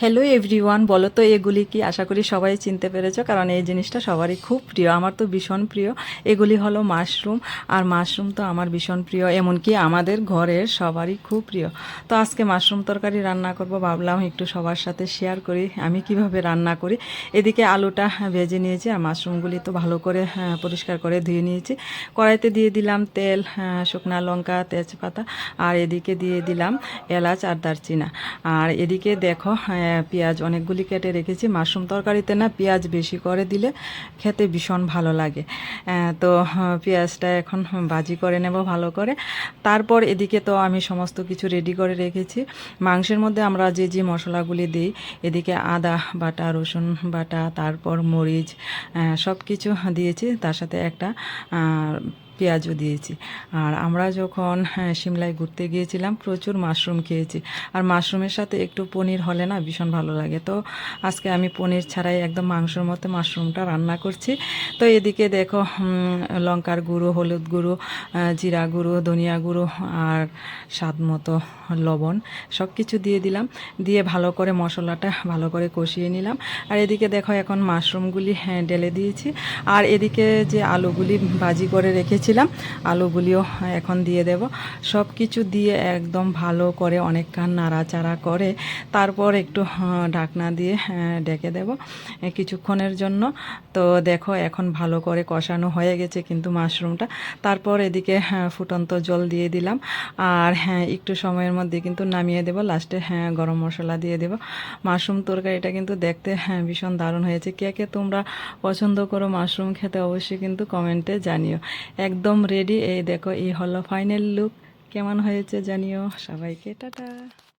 Hello everyone বলো তো এগুলি কি? আশা করি সবাই চিনতে পেরেছ কারণ এই জিনিসটা সবারই খুব প্রিয়। আমার তো ভীষণ প্রিয়। এগুলি হলো মাশরুম আর মাশরুম তো আমার ভীষণ প্রিয় এমনকি আমাদের ঘরের সবারই খুব প্রিয়। তো আজকে মাশরুম তরকারি রান্না করব ভাবলাম একটু সবার সাথে শেয়ার করি আমি কীভাবে রান্না করি। এদিকে আলুটা ভেজে নিয়েছি আর মাশরুমগুলি তো ভালো করে হ্যাঁ, পরিষ্কার করে ধুয়ে নিয়েছি। কড়াইতে দিয়ে দিলাম তেল হ্যাঁ, শুকনা লঙ্কা তেজপাতা আর এদিকে দিয়ে দিলাম এলাচ আর দারচিনা। আর এদিকে দেখো হ্যাঁ, পেঁয়াজ অনেকগুলি কেটে রেখেছি। মাশরুম তরকারিতে না পেঁয়াজ বেশি করে দিলে খেতে ভীষণ ভালো লাগে। তো হ্যাঁ, পেঁয়াজটা এখন ভাজি করে নেব ভালো করে। তারপর এদিকে তো আমি সমস্ত কিছু রেডি করে রেখেছি। মাংসের মধ্যে আমরা যে যে মশলাগুলি দিই এদিকে আদা বাটা রসুন বাটা তারপর মরিচ সব কিছু দিয়েছি। তার সাথে একটা পেঁয়াজও দিয়েছি। আর আমরা যখন হ্যাঁ, সিমলায় ঘুরতে গিয়েছিলাম প্রচুর মাশরুম খেয়েছি। আর মাশরুমের সাথে একটু পনির হলে না ভীষণ ভালো লাগে। তো আজকে আমি পনির ছাড়াই একদম মাংসর মতো মাশরুমটা রান্না করছি। তো এদিকে দেখো লঙ্কার গুঁড়ো হলুদ গুঁড়ো জিরা গুঁড়ো ধনিয়া গুঁড়ো আর স্বাদ মতো লবণ সব কিছু দিয়ে দিলাম। দিয়ে ভালো করে মশলাটা ভালো করে কষিয়ে নিলাম। আর এদিকে দেখো এখন মাশরুমগুলি হ্যাঁ, ঢেলে দিয়েছি। আর এদিকে যে আলুগুলি ভাজি করে রেখেছিলাম আলুগুলিও এখন দিয়ে দেব। সব কিছু দিয়ে একদম ভালো করে অনেকক্ষণ নাড়াচাড়া করে তারপর একটু ঢাকনা দিয়ে ডেকে দেব কিছুক্ষণের জন্য। তো দেখো এখন ভালো করে কষানো হয়ে গেছে কিন্তু মাশরুমটা। তারপর এদিকে ফুটন্ত জল দিয়ে দিলাম। আর হ্যাঁ একটু সময়ের মধ্যে কিন্তু নামিয়ে দেব। লাস্টে হ্যাঁ গরম মশলা দিয়ে দেব। মাশরুম তরকারিটা কিন্তু দেখতে হ্যাঁ ভীষণ দারুণ হয়েছে। কে কে তোমরা পছন্দ করো মাশরুম খেতে অবশ্যই কিন্তু কমেন্টে জানিও। একদম রেডি এই দেখো এই হলো ফাইনাল লুক কেমন হয়েছে জানিও সবাইকে। টাটা।